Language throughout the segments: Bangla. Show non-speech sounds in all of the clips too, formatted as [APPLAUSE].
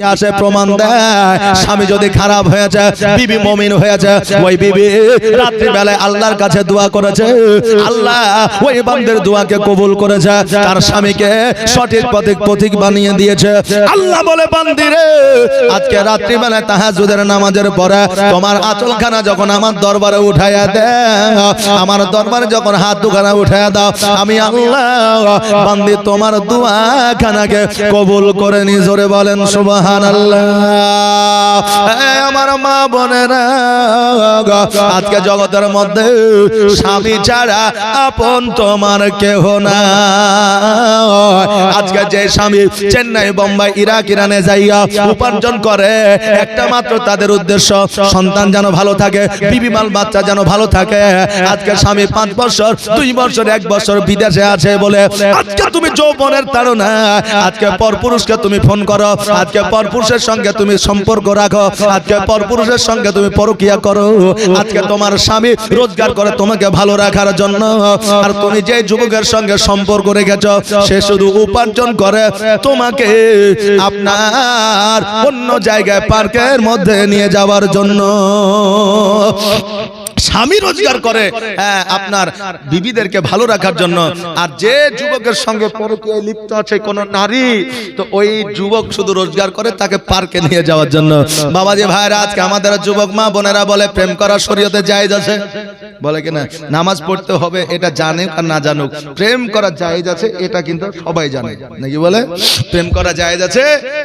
আসে প্রমাণ দেয়? স্বামী যদি খারাপ হয়েছে, বিবি মমিন হয়েছে, ওই বিবি রাত্রি বেলায় আল্লাহর কাছে দোয়া করেছে। আল্লাহ ওই দোয়াকে কবুল করেছে। তার স্বামীকে সঠিক পথিক পথিক বানিয়ে দিয়েছে। আল্লাহ বলে আজকে তাহাজুদের নামাজের পরে তোমার আচলখানা যখন আমার দরবারে উঠাইয়া দে আমার দরবারে যখন হাত দুখানা উঠাইয়া দাও, আমি আল্লাহ বান্দি তোমার দোয়া খানাকে কবুল করে নি। জোরে বলেন আমার মা বোনেরা, আজকে জগতের মধ্যে স্বামী ছাড়া আপন তোমার কেহ না আজকে যে স্বামী চেন্নাই, বোম্বাই, ইরাক, ইরানে যাইয়া উপার্জন করে, একটা মাত্র তাদের উদ্দেশ্য, সন্তান যেন ভালো থাকে, বিবি মাল বাচ্চা যেন ভালো থাকে। আজকে স্বামী পাঁচ বছর, দুই বছর, এক বছর বিদেশে আছে বলে আজকে তুমি যৌবনের তাড়না। আজকে পরপুরুষকে তুমি ফোন করো। আজকে পরপুরুষের সঙ্গে তুমি সম্পর্ক রাখো। আজকে পরপুরুষের সঙ্গে তুমি পরকিয়া করো। আজকে তোমার স্বামী রোজগার করে তোমাকে ভালো রাখার জন্য। আর তুমি যে যুবকের সঙ্গে সম্পর্ক রেখেছ, সে শুধু উপার্জন করে তোমাকে আপনার অন্য জায়গায় পার্কের মধ্যে নিয়ে যাওয়ার জন্য। স্বামী রোজগার করে হ্যাঁ আপনার বিবিদেরকে ভালো রাখার জন্য। আর যে যুবকের সঙ্গে পরকীয়ায় লিপ্ত আছে কোন নারী তো ওই যুবক শুধু রোজগার করে তাকে পার্কে নিয়ে যাওয়ার জন্য। বাবাজি ভাইরা আজকে আমাদের যুবক মা বোনেরা বলে প্রেম করা শরীয়তে জায়েজ আছে। বলে কিনা নামাজ পড়তে হবে এটা জানুক আর না জানুক। প্রেম করা জায়েজ আছে এটা কিন্তু সবাই জানে। নাকি বলে? প্রেম করা জায়েজ আছে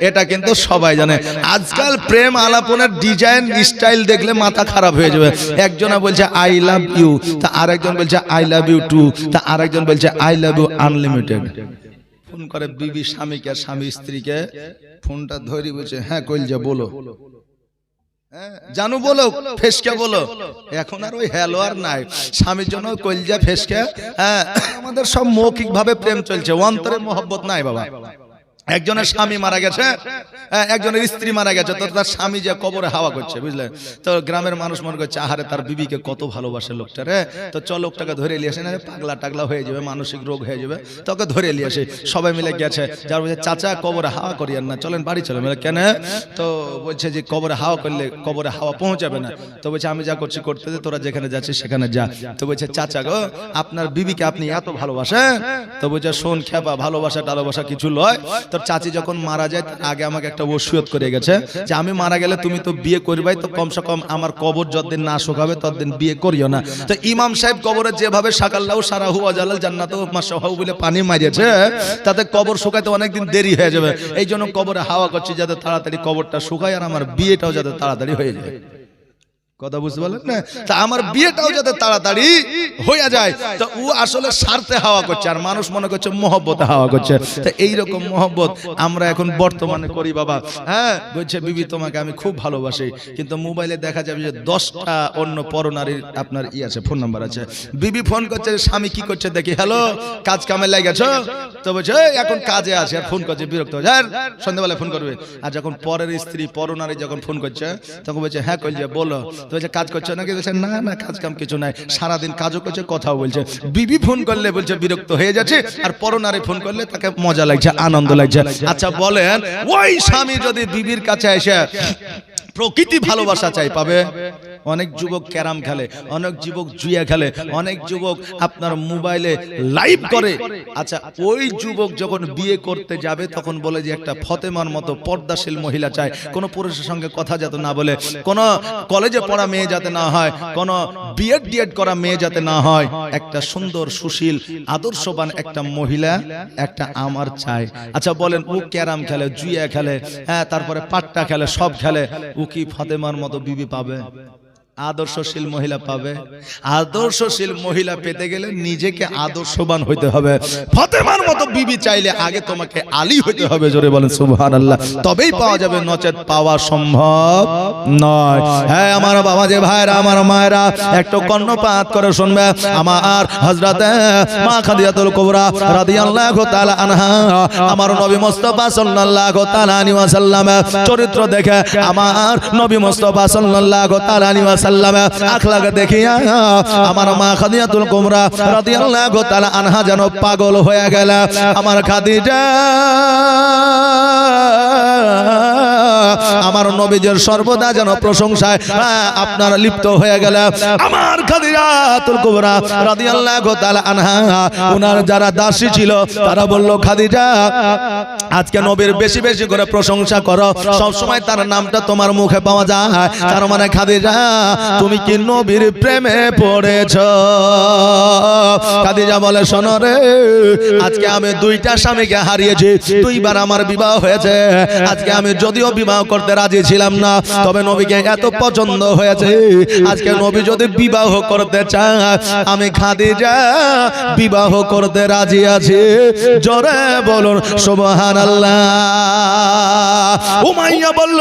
এটা কিন্তু সবাই জানে। আজকাল প্রেম আলাপনের ডিজাইন স্টাইল দেখলে মাথা খারাপ হয়ে যাবে। একজনা বলছে আই লাভ ইউ তা আরেকজন বলছে আই লাভ ইউ টু তা আরেকজন বলছে I love you unlimited phone করে বিবি স্বামীকে আর স্বামী স্ত্রীকে। ফোনটা ধরি বলছে হ্যাঁ কইল যে বলো। হ্যাঁ, জানু বলো ফেসকে বলো। এখন আর ওই হ্যালো আর নাই। স্বামীর জন্য কলজা ফেসকে? হ্যাঁ আমাদের সব মৌখিক ভাবে প্রেম চলছে। অন্তরে মোহব্বত নাই বাবা। একজনের স্বামী মারা গেছে হ্যাঁ, একজনের স্ত্রী মারা গেছে তো তার স্বামী যে কবরে হাওয়া করছে বুঝলে? তো গ্রামের মানুষ মনে করছে আহারে তার বিবিকে কত ভালোবাসে লোকটা রে তো চ লোকটাকে ধরে নিয়ে আসে না পাগলা টাগলা হয়ে যাবে মানসিক রোগ হয়ে যাবে তোকে ধরে নিয়ে আসে সবাই মিলে গেছে যার বলছে চাচা কবরে হাওয়া করিয়েন না চলেন বাড়ি চলেন। বলে কেন? তো বলছে যে কবরে হাওয়া করলে কবরে হাওয়া পৌঁছাবে না। তো বলছে আমি যা করছি করতে দে তোরা যেখানে যাচ্ছিস সেখানে যা। তো বলছে চাচা গো আপনার বিবিকে আপনি এত ভালোবাসেন? তো বলছে শোন খেপা ভালোবাসা টালোবাসা কিছু লয় তোর চাচি যখন মারা যায় আগে আমাকে একটা ওসিয়ত করে গেছে যে আমি মারা গেলে তুমি তো বিয়ে করবাই, তো কমসে কম আমার কবর যতদিন না শুকাবে ততদিন বিয়ে করিও না। তো ইমাম সাহেব কবরে যেভাবে সাকাল্লাহ সারা হুয়া জালাল জান্নাত মাসাহাউ বলে পানি মারিয়েছে, তাতে কবর শুকাইতে অনেকদিন দেরি হয়ে যাবে। এই জন্য কবরে হাওয়া করছি যাতে তাড়াতাড়ি কবরটা শুকায় আর আমার বিয়েটাও যাতে তাড়াতাড়ি হয়ে যায়। কথা বুঝতে পারলেন? না তা আমার বিয়েটাও যাতে তাড়াতাড়ি হয়ে যায় তো ও আসলে স্বার্থে হাওয়া করছে আর মানুষ মনে করছে। মহব্বতে হাওয়া করছে। তো এইরকম মহব্বত আমরা এখন বর্তমানে করি বাবা। হ্যাঁ? বলছে বিবি তোমাকে আমি খুব ভালোবাসি। কিন্তু মোবাইলে দেখা যাবে যে দশটা অন্য পরনারীর আপনার ই আছে ফোন নাম্বার আছে। বিবি ফোন করছে স্বামী কি করছে দেখি। হ্যালো কাজ কামে লেগেছ তো বলছে "এই, এখন কাজে আছে আর ফোন করছে বিরক্ত হয়ে যায় আর সন্ধ্যাবেলা ফোন করবে। আর যখন পরের স্ত্রী পরনারী যখন ফোন করছে তখন বলছে হ্যাঁ কইছে বলো। তো বলছে কাজ করছ নাকি? বলছে, না না, কাজ কাম কিছু নাই। সারাদিন কাজও করছে, কথাও বলছে। বিবি ফোন করলে বলছে, বিরক্ত হয়ে যাচ্ছে, আর পরনারে ফোন করলে তাকে মজা লাগছে, আনন্দ লাগছে। আচ্ছা বলেন, ওই স্বামী যদি বিবির কাছে এসে প্রকৃতি ভালোবাসা চাই, পাবে? অনেক যুবক ক্যারাম খেলে অনেক যুবক জুয়া খেলে অনেক যুবক আপনার মোবাইলে লাইভ করে। আচ্ছা ওই যুবক যখন বিয়ে করতে যাবে তখন বলে যে একটা ফতেমার মতো পর্দাশীল মহিলা চায়। কোনো পুরুষের সঙ্গে কথা যাতে না বলে কোনো কলেজে পড়া মেয়ে যাতে না হয় কোনো বিএড ডিএড করা মেয়ে যাতে না হয় একটা সুন্দর সুশীল আদর্শবান একটা মহিলা একটা আমার চাই আচ্ছা বলেন ও ক্যারাম খেলে জুয়া খেলে হ্যাঁ তারপরে পাট্টা খেলে সব খেলে ও কি ফাতেমার মতো বিবি পাবে আদর্শশীল মহিলা পাবে। আদর্শশীল মহিলা পেতে গেলে নিজেকে আদর্শবান হইতে হবে। ফতেমার মতো বিবি চাইলে আগে তোমাকে আলী হইতে হবে। জোরে বলেন সুবহান আল্লাহ তবেই পাওয়া যাবে নচেত পাওয়া সম্ভব। নয়। হ্যাঁ আমার বাবা যে ভাইরা আমার মায়েরা একটু কর্ণপাত করে শুনবে। আমার হযরতে মা খাদিজাতুল কুবরা রাদিয়াল্লাহু তাআলা আনহা। আমার নবী মুস্তাফা সাল্লাল্লাহু তাআলা আলাইহি ওয়াসাল্লাম চরিত্র দেখে আমার নবী মুস্তাফা সাল্লাল্লাহু তাআলা আলাইহি ওয়াসাল্লাম দেখিয়া আমার মা কুবরা রাদিয়াল্লাহু তাআলা আনহা যেন পাগল হয়ে গেল। আমার খাদিজা আমার নবীজের সর্বদা যেন প্রশংসায় হ্যাঁ, আপনার লিপ্ত হয়ে গেল। আমার খাদিজাতুল কুবরা রাদিয়াল্লাহু তাআলা আনহা ওনার যারা দাসী ছিল তারা বলল খাদিজা আজকে নবীর বেশি বেশি করে প্রশংসা করো সব সময় তার নামটা তোমার মুখে পাওয়া যায়। তার মানে খাদিজা তুমি কি নবীর প্রেমে পড়েছ? খাদিজা বলে শোনো রে আজকে আমি দুইটা স্বামীকে হারিয়েছি। দুইবার আমার বিবাহ হয়েছে। আজকে আমি যদিও বিবাহ করতে রাজি ছিলাম না তবে নবীকে এত পছন্দ হয়েছে। আজকে নবী যদি বিবাহ করতে চায় আমি খাদিজা বিবাহ করতে রাজি আছি। জোরে বলুন সুবহান বলল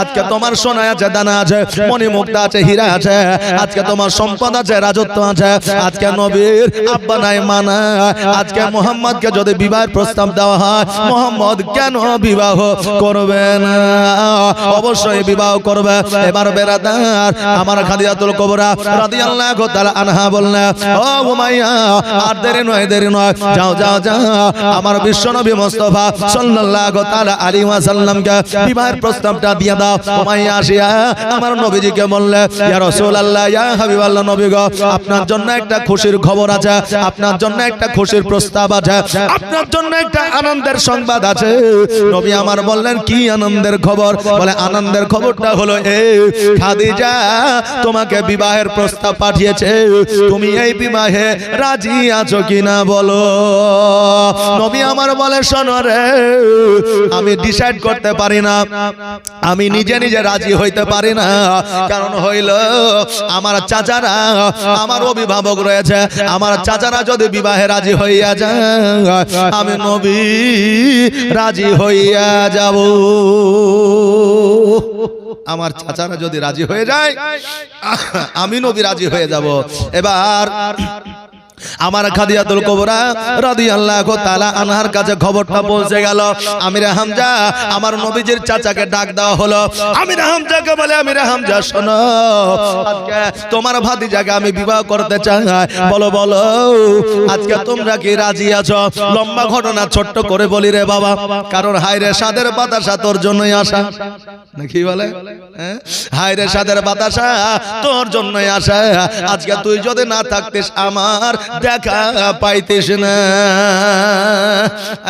আজকে তোমার সোনা আছে, দানা আছে মণি মুক্তা আছে, হীরা আছে, আজকে তোমার সম্পদ আছে, রাজত্ব আছে, আজকে নবীর আজকে মোহাম্মদকে যদি বিবাহের প্রস্তাব দেওয়া হয়, মোহাম্মদ কেন বিবাহ করবে না? অবশ্যই বিবাহ করবে। এবার বেরাদার, আমার খাদিজাতুল কুবরা আনহা বললেন ও উমাইয়া, আর দেরি নয় দেরি নয়, যাও যাও যাও, আমার বিশ্বনবী মুস্তাফা সাল্লাল্লাহু তাআলা আলাইহি ওয়াসাল্লামকে বিবাহের প্রস্তাবটা দিয়ে দাও। উমাইয়া আসিয়া আমার নবীজিকে বললে, ইয়া রাসূলুল্লাহ, ইয়া হাবিবাল্লাহ নবী গো, আপনার জন্য একটা খুশির খবর আছে, আপনার জন্য একটা খুশির প্রস্তাব আছে, আপনার জন্য একটা আনন্দের সংবাদ আছে। নবী আমার বললেন, কি আনন্দের খবর? বলে, আনন্দের খবরটা হলো এই খাদিজা তোমাকে বিবাহের প্রস্তাব পাঠিয়েছে, তুমি এই বিবাহে রাজি আছো কিনা বলো? নবী আমার বলে, শোনো আমি ডিসাইড করতে পারি না। আমি নিজে নিজে রাজি হইতে পারি না। কারণ হইল, আমার চাচারা, আমার অভিভাবক রয়েছে। আমার চাচারা যদি বিবাহে রাজি হইয়া যায়, আমি নবী রাজি হইয়া যাব। আমার চাচারা যদি রাজি হয়ে যায়, আমি নবী রাজি হয়ে যাব। এবার আমার খাদিয়াতুল কুবরা রাদিয়াল্লাহু তাআলা আনহার কাছে খবরটা পৌঁছে গেল। আমির হামজা আমার নবীজির চাচাকে ডাক দেওয়া হলো। আমির হামজাকে বলে আমির হামজা শোনো। আজকে তোমার ভাতিজাকে আমি বিবাহ করতে চাই। বলো বলো আজকে তোমরা কি রাজি আছো? লম্বা ঘটনা ছোট্ট করে বলি রে বাবা। কারণ হায়রে সাদের বাতাসা তোর জন্যই আসা। নাকি বলে? হ্যাঁ? হায়রে সাদের বাতাসা তোর জন্যই আসা। আজকে তুই যদি না থাকতিস আমার দেখা পাইতিস না।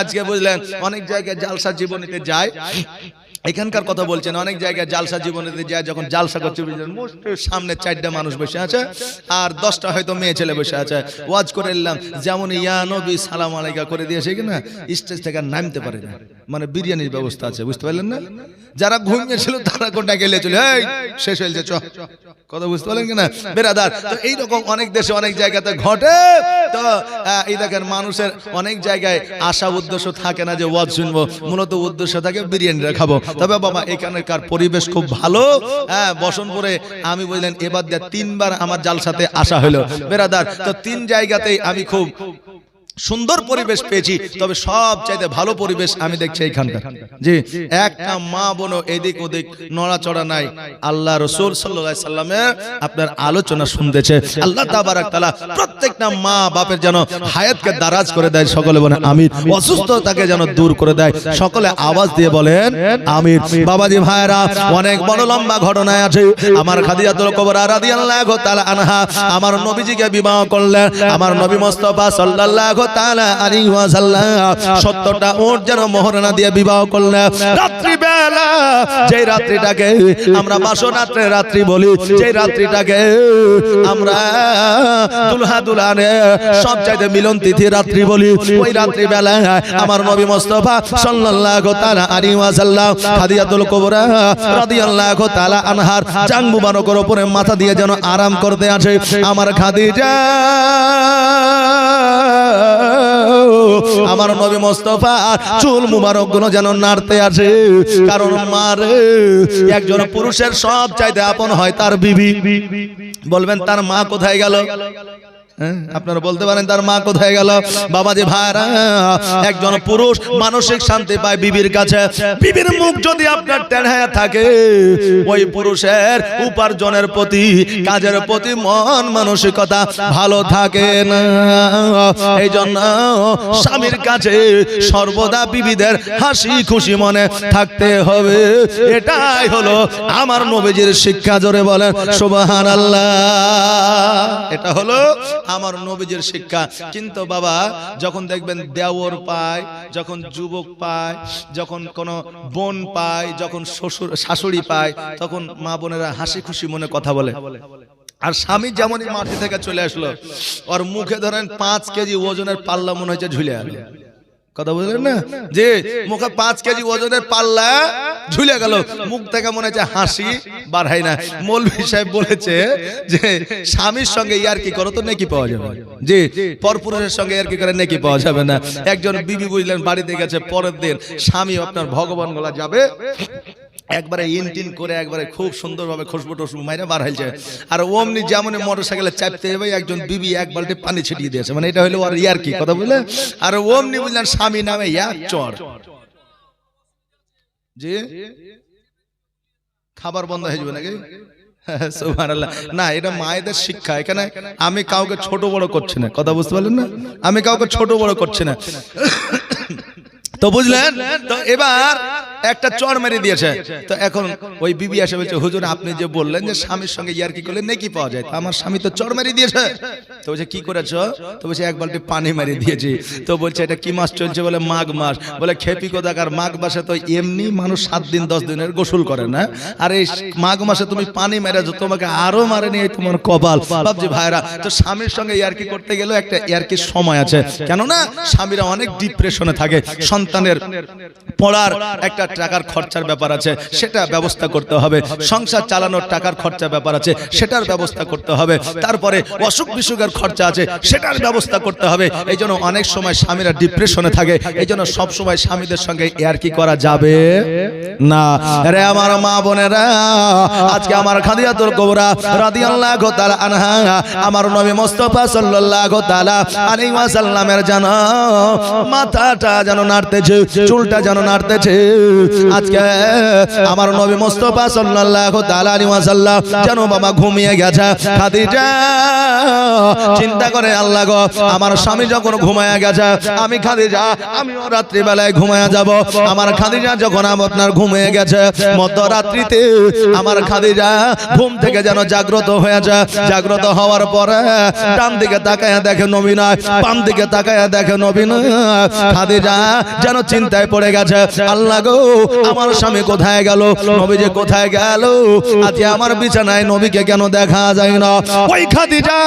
আজকে বুঝলেন, অনেক জায়গায় জালসা জীবনীতে যায়। এখানকার কথা বলছেন, অনেক জায়গায় জালসা জীবনীতে যায়, যখন জালসা করছে সামনে চারটা মানুষ বসে আছে, আর দশটা হয়তো মেয়ে ছেলে বসে আছে। ওয়াজ করে এলাম যেমন ইয়া নবী, সালাম আলাইকা করে দিয়েছে কিনা, স্টেজ থেকে নামতে পারে না। মানে বিরিয়ানির ব্যবস্থা আছে, বুঝতে পারলেন না? যারা ঘুমিয়েছিল, তারা কোনটা গেলে চলে শেষ হয়েছে চ। কথা বুঝতে পারলেন কিনা? বেরাদার। তো এইরকম অনেক দেশে অনেক জায়গাতে ঘটে। তো এই দেখেন মানুষের অনেক জায়গায় আশা উদ্দেশ্য থাকে না যে ওয়াজ শুনব। মূলত উদ্দেশ্য থাকে বিরিয়ানিটা খাব। তবে বাবা এখানকার পরিবেশ খুব ভালো। হ্যাঁ বসনপুরে আমি বললেন এবার দিয়ে তিনবার আমার জালসাতে আসা হলো। বেরাদার তো তিন জায়গাতেই আমি খুব সুন্দর পরিবেশ পেয়েছি তবে সব চাইতে ভালো পরিবেশ আমি দেখছি এইখানকার জি একটা মা বোন এদিক ওদিক নড়াচড়া নাই। আল্লাহ রসুল সাল্লাহ সাল্লামের আপনার আলোচনা শুনতেছে। আল্লাহ তাবারাক তাআলা প্রত্যেকটা মা বাপের যেন হায়াতকে দারাজ করে দেয় সকলে বলে আমির অসুস্থতাকে যেন দূর করে দেয়। সকলে আওয়াজ দিয়ে বলেন আমির বাবাজি ভাইরা অনেক বড় লম্বা ঘটনায় আছে। আমার খাদিজাতুল কুবরা রাদিয়াল্লাহু তাআলা আনহা আমার নবীজিকে বিবাহ করলেন। আমার নবী মুস্তাফা সাল্লাল্লাহু তাআলা আলাইহি ওয়াসাল্লাম 70টা উট যেন মোহরানা দিয়ে বিবাহ করলেন। রাত্রি বেলা যে রাত্রিটাকে আমরা বাসনাত্রে রাত্রি বলি যে রাত্রিটাকে আমরা দুলহা সব চাইতে মিলন তিথি রাত্রি বলি, ওই আমার নবী মুস্তাফা সাল্লাল্লাহু তাআলা আলাইহি ওয়াসাল্লাম খাদিজাতুল কুবরা রাদিয়াল্লাহু তাআলা আনহার মাথা দিয়ে যেন আরাম করতে আছে আমার খাদিজা, আমার নবী মোস্তফা, চুল মুবারকগুলো যেন নাড়তে আসে। কারণ মারে একজন পুরুষের সব চাইতে আপন হয় তার বিবি। বলবেন, তার মা কোথায় গেল? আপনারা বলতে পারেন, তার মা কোথায় গেল? বাবা যে ভাইরা, একজন পুরুষ মানসিক শান্তি পায় বিবির কাছে। বিবির মুখ যদি আপনার টেढ़া থাকে, ওই পুরুষের উপার্জনের প্রতি, কাজের প্রতি মন মানসিকতা ভালো থাকে না। এই জন্য স্বামীর কাছে সর্বদা বিবিদের হাসি খুশি মনে থাকতে হবে। এটাই হলো আমার নবীজির শিক্ষা, জোরে বলেন সুবহান এটা হলো আমার নবীজের শিক্ষা। কিন্তু বাবা, যখন দেখবেন দেওর পায়, যখন যুবক পায়, যখন কোনো বোন পায়, যখন শ্বশুর, শাশুড়ি পায়, তখন মা বোনেরা হাসি খুশি মনে কথা বলে। আর স্বামী যেমনই মাটি থেকে চলে আসলো, ওর মুখে ধরেন পাঁচ কেজি ওজনের পাল্লা মনে হয়েছে ঝুলে আলো কথা বুঝলেন না? যে মুখে পাঁচ কেজি ওজনের পাল্লা ঝুলে গেল। মুখ থেকে মনে হচ্ছে হাসি বাড়াই না। মৌলভী সাহেব বলেছে যে স্বামীর সঙ্গে ইয়ার কি করো তো নেকি পাওয়া যাবে। যে পরপুরুষের সঙ্গে ইয়ার কি করে নেকি পাওয়া যাবে না। একজন বিবি বুঝলেন বাড়িতে গেছে পরের দিন স্বামী আপনার ভগবান গলা যাবে। একবারে ইনটিন করে একবারে খুব সুন্দরভাবে খুশবু টসবু মাইরে বার হয়েছে। আর ওমনি যেমন মোটর সাইকেলে চাপতে যাবে একজন বিবি এক বালতি পানি ছিটিয়ে দিয়েছে। মানে এটা হলো আর ইয়ার কি কথা বলে আর ওমনি বুঝলেন স্বামী নামে ইয়ার চর যে খাবার বন্ধ হয়ে যাবে নাকি? [LAUGHS] না এটা মায়েদের শিক্ষা। এখানে আমি কাউকে ছোট বড় করছি না। কথা বুঝতে পারলেন না? আমি কাউকে ছোট বড় করছি না। তো বুঝলেন? তো এবার একটা চর মেরে দিয়েছে। তো এখন ওই বিবি এসে বলছে হুজুর আপনি যে বললেন যে স্বামীর সঙ্গে ইয়ার কি করলে নেকি পাওয়া যায়? আমার স্বামী তো চর মেরে দিয়েছে। তো বলছে কি করেছ? তো বলছে এক বালতি পানি মেরে দিয়েছি। তো বলছে এটা কি মাস চলছে? বলে মাঘ মাস। বলে খেপি কোথাকার মাঘ মাসে তো এমনি মানুষ সাত দিন দশ দিনের গোসল করে না। আর এই মাঘ মাসে তুমি পানি মেরেছো তোমাকে আরও মারে নিয়ে তোমার কপাল। ভাবছি ভাইরা তো স্বামীর সঙ্গে ইয়ারকি করতে গেলেও একটা ইয়ারকির সময় আছে। কেননা স্বামীরা অনেক ডিপ্রেশনে থাকে। সন্তানের পড়ার একটা টাকার খরচার ব্যাপার আছে, সেটা ব্যবস্থা করতে হবে। সংসার চালানোর টাকার খরচার ব্যাপার আছে, সেটার ব্যবস্থা করতে হবে। তারপরে অসুখ বিসুখের খরচা আছে, সেটার ব্যবস্থা করতে হবে। এই অনেক সময় স্বামীরা ডিপ্রেশনে থাকে। এই জন্য সব সময় স্বামীদের সঙ্গে এর কি করা যাবে? না। রে আমার মা বোনেরা, আজকে আমার খাদিয়াতুল কুবরা রাদিয়াল্লাহু তাআলা আনহা, আমার নবী মুস্তাফা সাল্লাল্লাহু তাআলা আলাইহি ওয়াসাল্লামের যেন মাথাটা যেন নাড়তেছে, চুলটা যেন নাড়তেছে। আজকে আমার নবী মুস্তাফা সাল্লাল্লাহু তাআলা আলাইহি ওয়াসাল্লাম যেন বাবা ঘুমিয়ে গেছে। খাদিজা, চিন্তা করে আল্লাহ গো, আমার স্বামী যখন ঘুমায়া গেছে, আমি খাদিজা, আমিও রাত্রি বেলায় ঘুমায়া যাব। আমার খাদিজা যখন আপনার ঘুমিয়ে গেছে, মধ্যরাত্রিতে আমার খাদিজা ঘুম থেকে যেন জাগ্রত হয়েছে। জাগ্রত হওয়ার পরে ডান দিকে তাকায় দেখে নবীনা বাম দিকে তাকায় দেখে নবীনা খাদিজা যেন চিন্তায় পড়ে গেছে, আল্লাহ গো আমার স্বামী কোথায় গেল? নবী যে কোথায় গেল? আজকে আমার বিছানায় নবীকে কেন দেখা যায় না? ওই খাদিজা,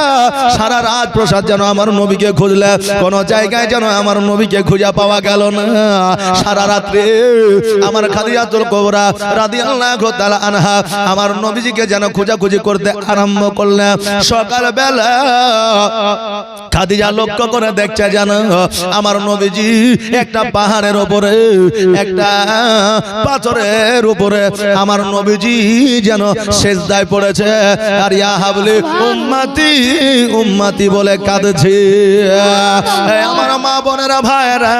সারা রাত প্রসাদ যেন আমার নবীকে খুঁজলে, কোন জায়গায় যেন আমার নবীকে খুঁজে পাওয়া গেল না। সারা রাত্রে আমার খাদিজা খাদিজাতুল কোবরা রাদিয়াল্লাহু তাআলা আনহা আমার নবীজিকে যেন খোঁজাখুঁজি করতে আরম্ভ করলেন সকাল বেলা খাদিজা লক্ষ্য করে দেখছে যেন আমার নবীজি একটা পাহাড়ের উপরে একটা পাথরের উপরে আমার নবীজি যেন সেজদায় পড়েছে। আর ইয়া হাবলি, উম্মতি উম্মতি বলে কাঁদছে। আমার মা বোনেরা ভাইরা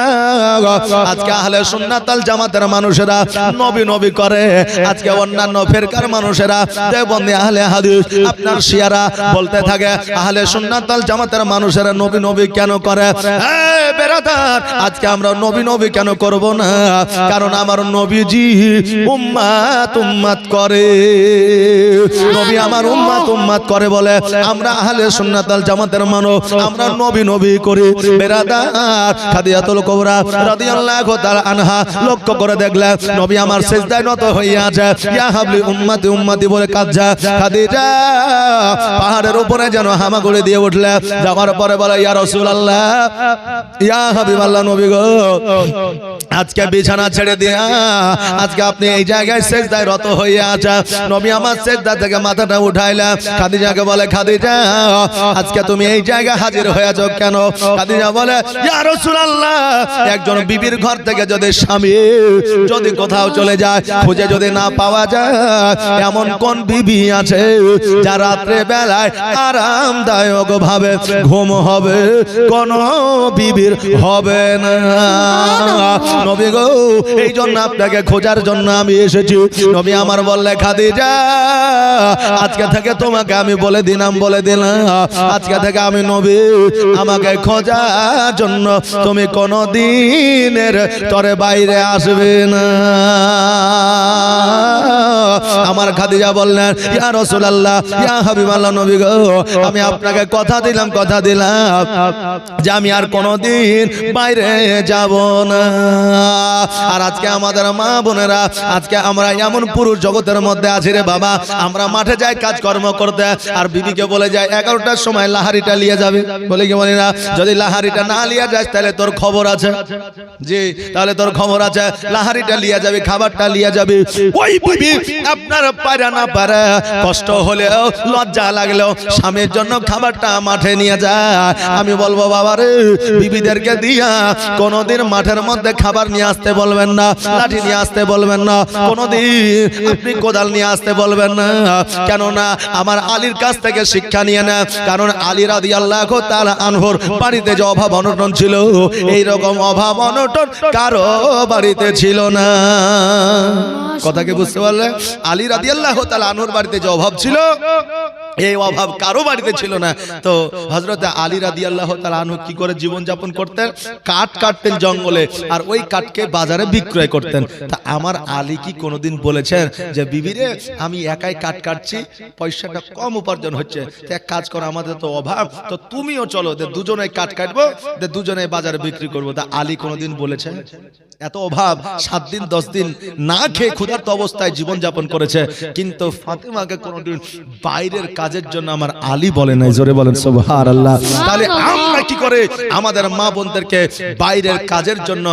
আজকে আহলে সুন্নাতাল জামাতের মানুষেরা নবী নবী করে। আজকে অন্যান্য ফেরকার মানুষেরা দেবন্দী আহলে হাদিস, আপনার শিয়ারা বলতে থাকে, আহলে সুন্নাতাল জামাতের মানুষেরা নবী নবী কেন করে? বেরাদার, আজকে আমরা নবী নবী কেন করব না? কারণ আমার নবীজি উম্মাত উম্মাত করে। নবী আমার উম্মাত উম্মাত করে বলে, আমরা আহলে সুন্নাতাল জামাতের মানুষ, আমরা নবী নবী করি। বেরাদার খাদিয়াতুল কুবরা রাদিয়াল্লাহু তাআলা আনহা লক্ষ্য করে দেখলে নবী আমার সিজদায় নত হইয়া আছে। ইয়া হাবলি উম্মতি উম্মতি বলে কাঁদছে। খাদিজা পাহাড়ের উপরে যেন হামাগুড়ি দিয়ে উঠলে, যাওয়ার পরে বলে, ইয়া রাসূলুল্লাহ, ইয়া হাবিবাল্লাহ নবী গো, আজকে বিছানা ছেড়ে দিয়া আজকে আপনি এই জায়গায় সেজদায় রত হয়ে আছে নবী আমার সেজদা থেকে মাথাটা উঠাইলা খাদিজাকে বলে খাদিজা আজকে তুমি এই জায়গায় হাজির হয়েছ কেন? খাদিজা বলে ইয়া রাসূলুল্লাহ একজন বিবির ঘর থেকে যদি স্বামী যদি কোথাও চলে যায় খুঁজে যদি না পাওয়া যায় এমন কোন বিবি আছে যা রাত্রে বেলায় আরামদায়ক ভাবে ঘুম হবে? কোন বিবির হবে না। নবী গো এই জন্য আপনাকে খোঁজার জন্য আমি এসেছি। নবী আমার বললে, খাদিজা, আজকে থেকে তোমাকে আমি বলে দিলাম বলে দিলাম। আজকে থেকে আমি নবী, আমাকে খোঁজার জন্য তুমি কোনো দিনের তরে বাইরে আসবে না। আমার খাদিজা বললেন, ইয়া রাসূলুল্লাহ, ইয়া হাবিবাল্লাহ নবী গো, আমি আপনাকে কথা দিলাম কথা দিলাম যে আমি আর কোনোদিন বাইরে যাব না। আর আজকে আমাদের মা বোনেরা, আজকে আমরা এমন পুরুষ জগতের মধ্যে আছি রে বাবা, আমরা মাঠে যাই, কাজকর্ম করতে, আর বিবিকে বলে যায়, এগারোটার সময় লাহারিটা নিয়ে যাবে। বলে কি বলি না যদি লাহারিটা না লিয়ে যাস, তাহলে তোর খবর আছে। জি, তাহলে তোর খবর আছে। লাহারিটা লিয়ে যাবে, খাবারটা লিয়ে যাবে। ওই বিবি, আপনার পারা না পারা কষ্ট হলেও লজ্জা লাগলেও স্বামীর জন্য খাবারটা মাঠে নিয়ে যায় আমি বলব বাবা রে বিবিদেরকে দিয়া কোনোদিন মাঠের মধ্যে খাবার নিয়ে আসতে বলবেন না। লাঠি নিয়ে আসতে বলবেন না। কোনোদিন আপনি কোদাল নিয়ে আসতে বলবেন না। কেননা আমার আলীর কাছ থেকে শিক্ষা নিয়ে না কারণ আলী রাদি আল্লাহ তার আনহর বাড়িতে যে অভাব অনটন ছিল এই রকম অভাব অনটন কারও বাড়িতে ছিল না। কথা কি বুঝতে পারলে আলী রাদি আল্লাহ তার আনহর বাড়িতে যে অভাব ছিল এই অভাব কারও বাড়িতে ছিল না। তো হজরত আলী রাদি আল্লাহ আনহু কি করে জীবন যাপন করতেন? কাঠ কাটতেন জঙ্গলে আর ওই কাঠকে বাজারে বিক্রয় করতেন। তা আমার আলী কি কোনোদিন বলেছেন যে বিবিরে আমি একাই কাঠ কাটছি, পয়সাটা কম উপার্জন হচ্ছে। এক কাজ করো, আমাদের তো অভাব, তো তুমিও চলো, যে দুজনে কাঠ কাটবো, যে দুজনে বাজারে বিক্রি করব। তা আলী কোনোদিন বলেছেন? এত অভাব, সাত দিন, দশ দিন না খেয়ে ক্ষুধার্ত অবস্থায় জীবন যাপন করেছে। কিন্তু ফাতেমাকে কোনোদিন বাইরের কাজের জন্য আমার আলী বলে নাই জোরে বলেন সুবহান আল্লাহ তাহলে আমরা কি করে আমাদের মা বোনদেরকে বাইরের কাজের জন্য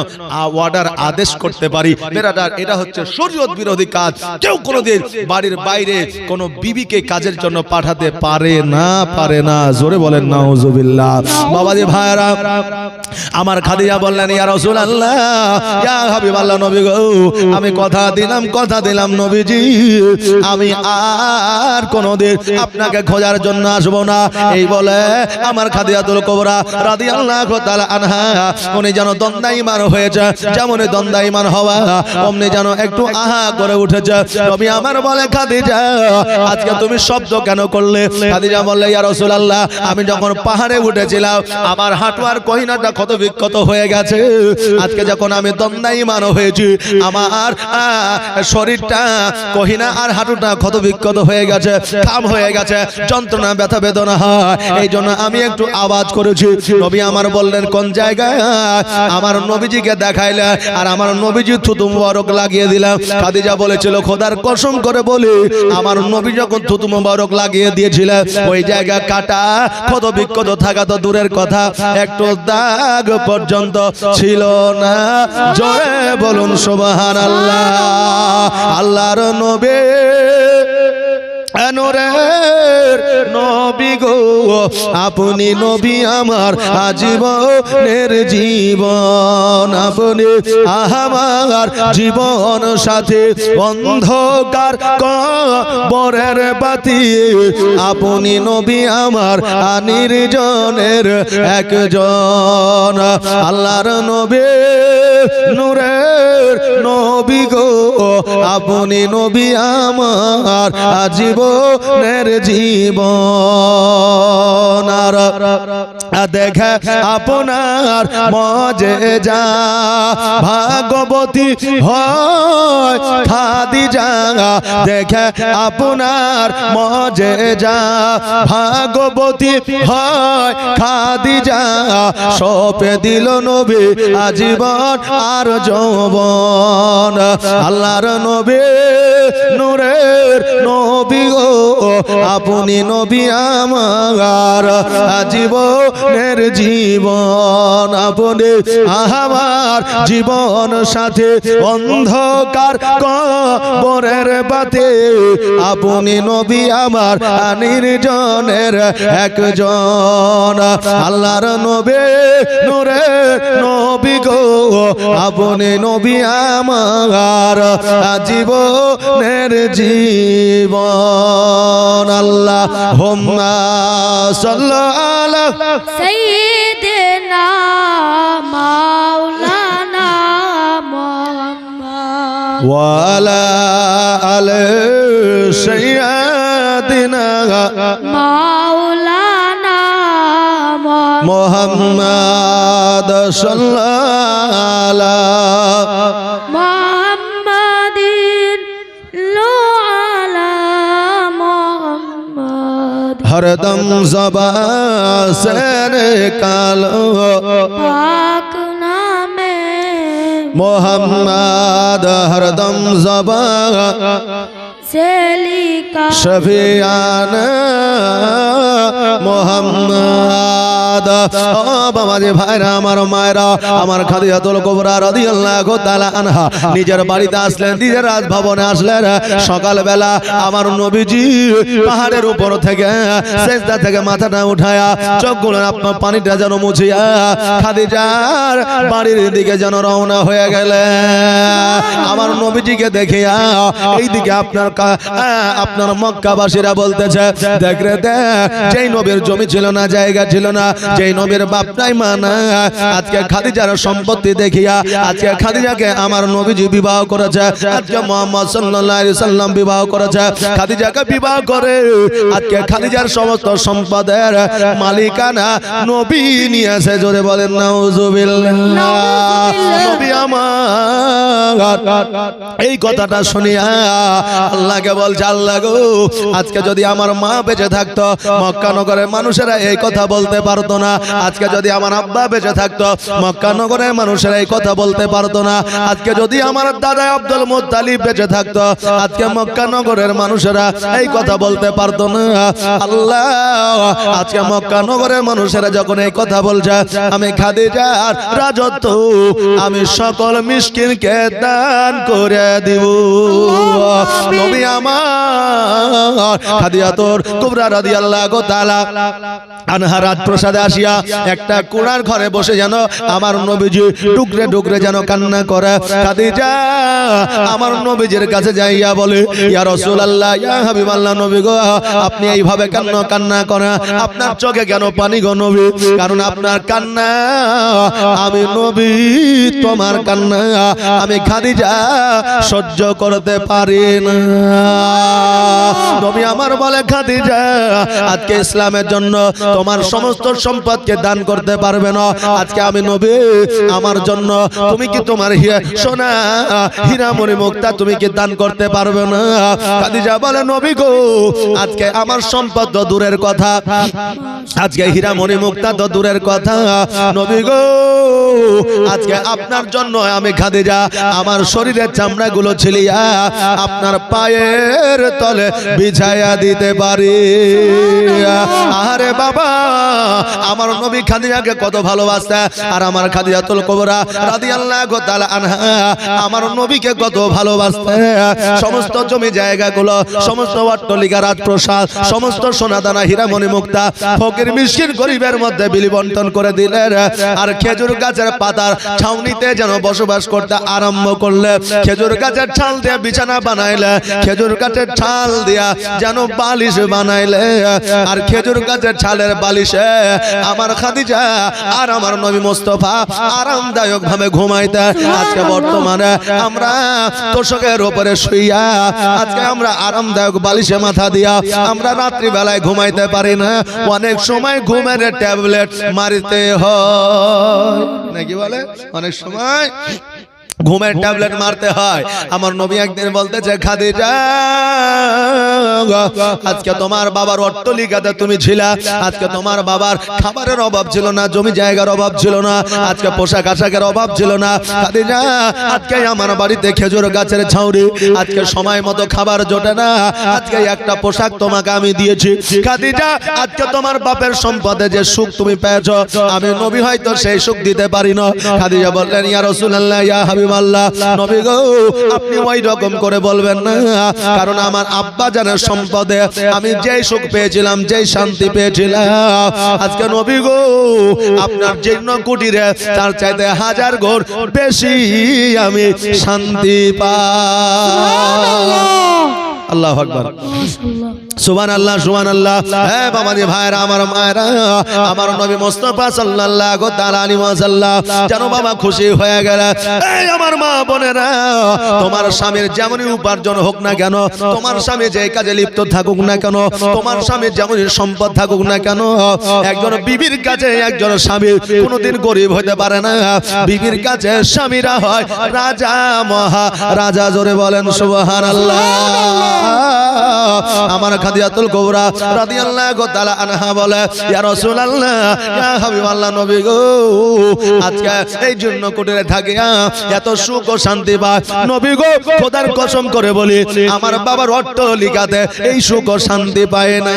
অর্ডার আদেশ করতে পারি? বেরাদার এটা হচ্ছে শরীয়ত বিরোধী কাজ। কেউ কোনোদিন বাড়ির বাইরে কোনো বিবিকে কাজের জন্য পাঠাতে পারে না পারে না। জোরে বলেন নাউজুবিল্লাহ। বাবাজি ভাইরা আমার খাদিজা বললেন ইয়া রাসূলুল্লাহ ইয়া হাবিবাল্লাহ নবী গো আমি কথা দিলাম কথা দিলাম নবীজি। আমি আর কোনোদিন আপনাকে খোঁজার জন্য আসব না। এই বলে আমার খাদিজাতুল কোবরা রাদিয়াল্লাহু তাআলা আনহা, উনি যেন দ্বন্দ্বাইমান হয়েছে যেমন দ্বন্দ্বাইমান হওয়া, অমনি যেন একটু আহা করে উঠেছে। নবী আমার বলে, খাদিজা, আজকে তুমি শব্দ কেন করলে? খাদিজা বললে, ইয়া রাসূলুল্লাহ, আমি যখন পাহাড়ে উঠেছিলাম, আমার হাঁটু আর কহিনাটা ক্ষত বিক্ষত হয়ে গেছে। আজকে যখন আমি দ্বন্দ্বাইমান হয়েছি, আমার শরীরটা, কহিনা আর হাঁটুটা ক্ষত বিক্ষত হয়ে গেছে কাম হয়ে গেছে। যন্ত্রণা, ব্যথা, বেদনা হয়। এই জন্য আমি একটু আওয়াজ করেছি। নবী আমার বললেন, কোন জায়গায়? আমার নবীজিকে দেখাইলে আর আমার নবীজি থুতু মুবারক লাগিয়ে দিলাম। খাদিজা বলেছিল, খোদার কসম করে বলি, আমার নবী যখন থুতু মুবারক লাগিয়ে দিয়েছিল, ওই জায়গা কাটা, ক্ষত বিক্ষত থাকা তো দূরের কথা। একটু দাগ পর্যন্ত ছিল না। জোরে বলুন সুবহান আল্লাহ আল্লাহর নবী নূরের নবী গো, আপনি নবী আমার আজীবনের জীবন। আপনি আমার জীবন সাথে অন্ধকার কবরের বাতি। আপনি নবী আমার নির্জনের একজন। আল্লাহর নবী, নূরের নবী গো, আপনি নবী আমার জীবন। আর দেখে আপনার মজে যা। ভাগবতী হয় খাদি যা। দেখে আপনার মজে যা। ভাগবতী হয় খাদি যা। সপে দিল নবী আজীবন আর যৌবন। আল্লাহর নবী, নূরের নবী আপনি নবী আমার জীবনের জীবন, আপনি আমার জীবন সাথে অন্ধকার কবরের বাতে। আপনি নবী আমার নির্জনের একজন। আল্লাহর নবী নূরে নবী গো, আপনি নবী আমার জীবনের জীবন। আল্লাহ হোম্মা সাল্লাহ সাইয়েদেনা মাওলানা মুহাম্মদ। ওয়ালা আল সাইয়েদেনা মাওলানা মুহাম্মদ। হরদম জবাসের কালো পাক নামে মোহাম্মদ হরদম জবা শফিয়ানা মোহাম্মদ। ও ভাইরা, আমার মায়েরা, আমার খাদিজাতুল কুবরা রাদিয়াল্লাহু তাআলা আনহা, নিজের বাড়িতে আসলেন, নিজের রাজভবনে আসলেন। সকালবেলা আমার নবীজি পাহাড়ের উপর থেকে সেজদা থেকে মাথাটা উঠায়া, চোখগুলো আপনার পানিটা যেন মুছিয়া, খাদিজার বাড়ির দিকে যেন রওনা হয়ে গেলে আমার নবীজিকে দেখিয়া এইদিকে আপনার আপনার মক্কাবাসীরা বলতেছে দেখ রে দেখ যেই নবীর জমি ছিল না জায়গা ছিল না যেই নবীর বাপ নাই মা না। আজকে খাদিজার সম্পত্তি দেখিয়া আজকে খাদিজাকে আমার নবীজি বিবাহ করেছে। আজকে মোহাম্মদ সাল্লাল্লাহু আলাইহি সাল্লাম বিবাহ করেছে। খাদিজাকে বিবাহ করে। আজকে খাদিজার সমস্ত সম্পদের মালিকানা নবী নিয়েছে জোরে বলেন নাউজুবিল্লাহ নবী আমার এই কথাটা শুনিয়া আল্লাহকে বলছে আল্লাহ গো আজকে যদি আমার মা বেঁচে থাকতো মক্কা নগরের মানুষেরা এই কথা বলতে পারতো না। আজকে যদি আমার আব্বা বেঁচে থাকতো মক্কা নগরের মানুষেরা এই কথা বলতে পারতো না। আজকে যদি আমার দাদা আব্দুল মুত্তালিব বেঁচে থাকতো আজকে মক্কা নগরের মানুষেরা এই কথা বলতে পারতো না। আল্লাহ আজকে মক্কা নগরের মানুষেরা যখন এই কথা বলছে আমি খাদিজার রাজত্ব আমি সকল মিসকিনকে দান করে দিব। নবী একটা ঘরে বসে যেন আমার যেন কান্না করে। কাছে যাইয়া বলে, ইয়া নবী গো, আপনি এইভাবে কেন কান্না করেন? আপনার চোখে কেন পানি গো নবী? কারণ আপনার কান্না, আমি নবী, তোমার কান্না, আমি খাদিজা সহ্য করতে পারি না। নবী আমার বলে, খাদিজা, আজকে ইসলামের জন্য তোমার সমস্ত সম্পদকে দান করতে পারবে না। আজকে আমি নবী, আমার জন্য তুমি কি তোমার সোনা হীরামণি মুক্তা তুমি কি দান করতে পারবে না? খাদিজা বলে, নবী গো, আজকে আমার সম্পদ তো দূরের কথা। আজকে হীরামণি মুক্তা তো দূরের কথা। নবী গো, আজকে আপনার জন্য আমি খাদিজা, আমার শরীরের চামড়াগুলো ছিলিয়া আপনার পায়ের তলে বিছায়া দিতে পারি। আরে বাবা, আমার নবী খাদিজাকে কত ভালোবাসতে, আর আমার খাদিজাতুল কুবরা রাদিয়াল্লাহু তাআলা আনহা, আমার নবীকে কত ভালোবাসতে। সমস্ত জমি জায়গাগুলো, সমস্ত অট্টলিকা রাজপ্রসাদ, সমস্ত সোনাদানা হীরামণি মুক্তা, ফকির, মিসকিন, গরিবের মধ্যে বিলি বন্টন করে দিলেন। আর খেজুর গাছের পাতার ছাউনিতে যেন বসবাস করতে আরম্ভ করলে, খেজুর গাছের ছাল দিয়ে বিছানা বানাইলে খেজুর গাছের ছাল দিয়া যেন বালিশ বানাইলে, আর খেজুর গাছের ছালের বালিশে আমার খাদিজা আর আমার নবী মোস্তফা আরামদায়ক ভাবে ঘুমাইতে। আজকে বর্তমানে আমরা তোষকের উপরে শুইয়া, আজকে আমরা আরামদায়ক বালিশে মাথা দিয়া আমরা রাত্রি বেলায় ঘুমাইতে পারি না। অনেক সময় ঘুমের ট্যাবলেট মারিতে হয়। নাকি বলে? অনেক সময় ঘুমের ট্যাবলেট মারতে হয়। আমার নবী একদিন বলতেছে খাদিজা আজকে তোমার বাবার অট্টলিকাতে তুমি ছিলা। আজকে তোমার বাবার খাবারের অভাব ছিল না জমি জায়গার অভাব ছিল না। আজকে পোশাক আশাকের অভাব ছিল না। খাদিজা আজকে আমার বাড়িতে খেজুর গাছের ছাউরি আজকে সময় মতো খাবার জোটে না। আজকে একটা পোশাক তোমাকে আমি দিয়েছি। খাদিজা আজকে তোমার বাপের সম্পদে যে সুখ তুমি পেয়েছ আমি নবী হয়তো সেই সুখ দিতে পারি না খাদিজা বললেন ইয়া রাসূলুল্লাহ ইয়া নবী গো আপনি ওই রকম করে বলবেন না কারণ আমার আব্বা জানের সম্পদে আমি যেই সুখ পেয়েছিলাম যেই শান্তি পেয়েছিলাম। আজকে নবী গো আপনার জীর্ণ কুটিরে তার চাইতে হাজার গুণ বেশি আমি শান্তি পাই। আল্লাহ আকবার। সুবান আল্লাহ সুবান আল্লাহ হ্যাঁ বাবাজি ভাইরা, আমার মায়েরা, আমার নবী মোস্তফা সাল্লাল্লাহু তাআলা আলাইহি ওয়াসাল্লাম যেন বাবা খুশি হয়ে গেল। এই আমার মা বোনেরা, তোমার স্বামীর যেমনই উপার্জন হোক না কেন, তোমার স্বামী যে কাজে লিপ্ত থাকুক না কেন, তোমার স্বামীর যেমনই সম্পদ থাকুক না কেন, একজন বিবির কাছে একজন স্বামী কোনোদিন গরিব হতে পারে না। বিবির কাছে স্বামীরা হয় রাজা, মহা, রাজা জোরে বলেন, সুবহানাল্লাহ। আমার খাদিজাতুল কুবরা রাদিয়াল্লাহু তাআলা আনহা বলে, ইয়া রাসূলুল্লাহ, ইয়া হাবিবাল্লাহ নবী গো, আজকে এই জন্য কুটিরে থাকিয়া এত সুখ ও শান্তি পায় নবী গো, খোদার কসম করে বলি, আমার বাবার অট্টলিকাতে এই সুখ ও শান্তি পায় না।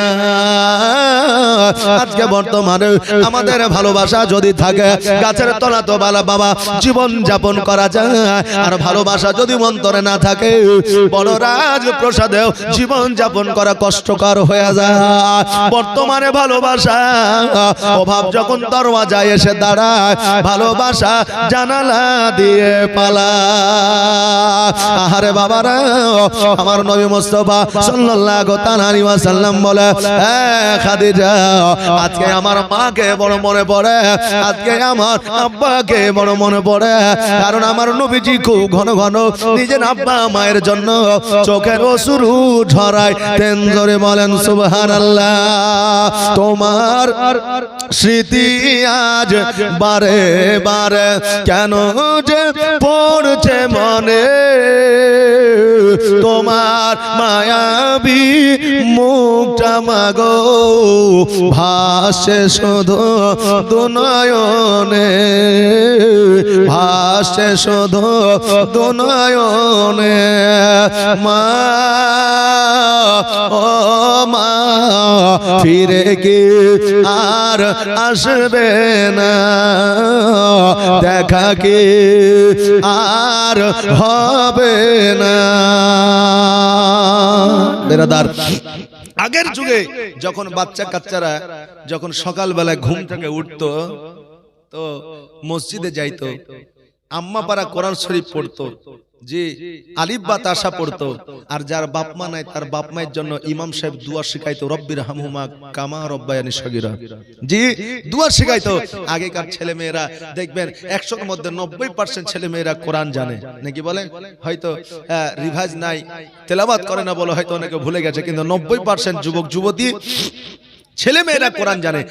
আজকে বর্তমানে আমাদের ভালোবাসা যদি থাকে, গাছের তলা তো বালা বাবা, জীবন যাপন করা যায়। আর ভালোবাসা যদি অন্তরে না থাকে বড় রাজ প্রসাদেও জীবন যাপন করা কষ্টকর হয়ে যায়। বর্তমানে ভালোবাসা, অভাব যখন দরওয়াজায় এসে দাঁড়ায়, ভালোবাসা জানালা দিয়ে পালা। আহারে বাবারা, আমার নবী মুস্তাফা সাল্লাল্লাহু তাআলা আলাইহি ওয়াসাল্লাম বলে খাদিজা, আজকে আমার মাকে বড় মনে পড়ে, আজকে আমার আব্বাকে বড় মনে পড়ে, কারণ আমার নবীজি খুব ঘন ঘন নিজের আব্বা মায়ের জন্য চোখের অসুরু ঝরায় তেন ধরে বলেন, সুবহানাল্লাহ, তোমার স্মৃতি আজ বারে বারে কেন যে পড়ছে মনে? তোমার মায়াবী মুখটা মাগো, ভাসে শুধু দুনয়নে, ভাসে শুধু দুনয়নে, মা ও মা, ফিরে কি আর আসবে না? দেখা কি আর হবে না? বেরাদার, আগের যুগে যখন বাচ্চা কাচ্চারা যখন সকালবেলা ঘুম থেকে উঠতো, তো মসজিদে যাইতো আম্মা পাড়া কোরআন শরীফ পড়তো যে আলিফ বা তাসা পড়তো, আর যার বাপ মা নাই, তার বাপ মায়ের জন্য ইমাম সাহেব দুয়া শিখাইতো রব্বির হামহুমা কামা রব্বায়ানি সগীরা। জি, দুয়া শিখাইতো। আগেকার ছেলে মেয়েরা দেখবেন, একশোর মধ্যে নব্বই পার্সেন্ট ছেলে মেয়েরা কোরআন জানে। নাকি বলে? হয়তো রিভাইজ নাই তেলাবাদ করে না বলে হয়তো অনেকে ভুলে গেছে, কিন্তু নব্বই পার্সেন্ট যুবক, যুবতী ছেলে মেয়েরা কোরআন জানে।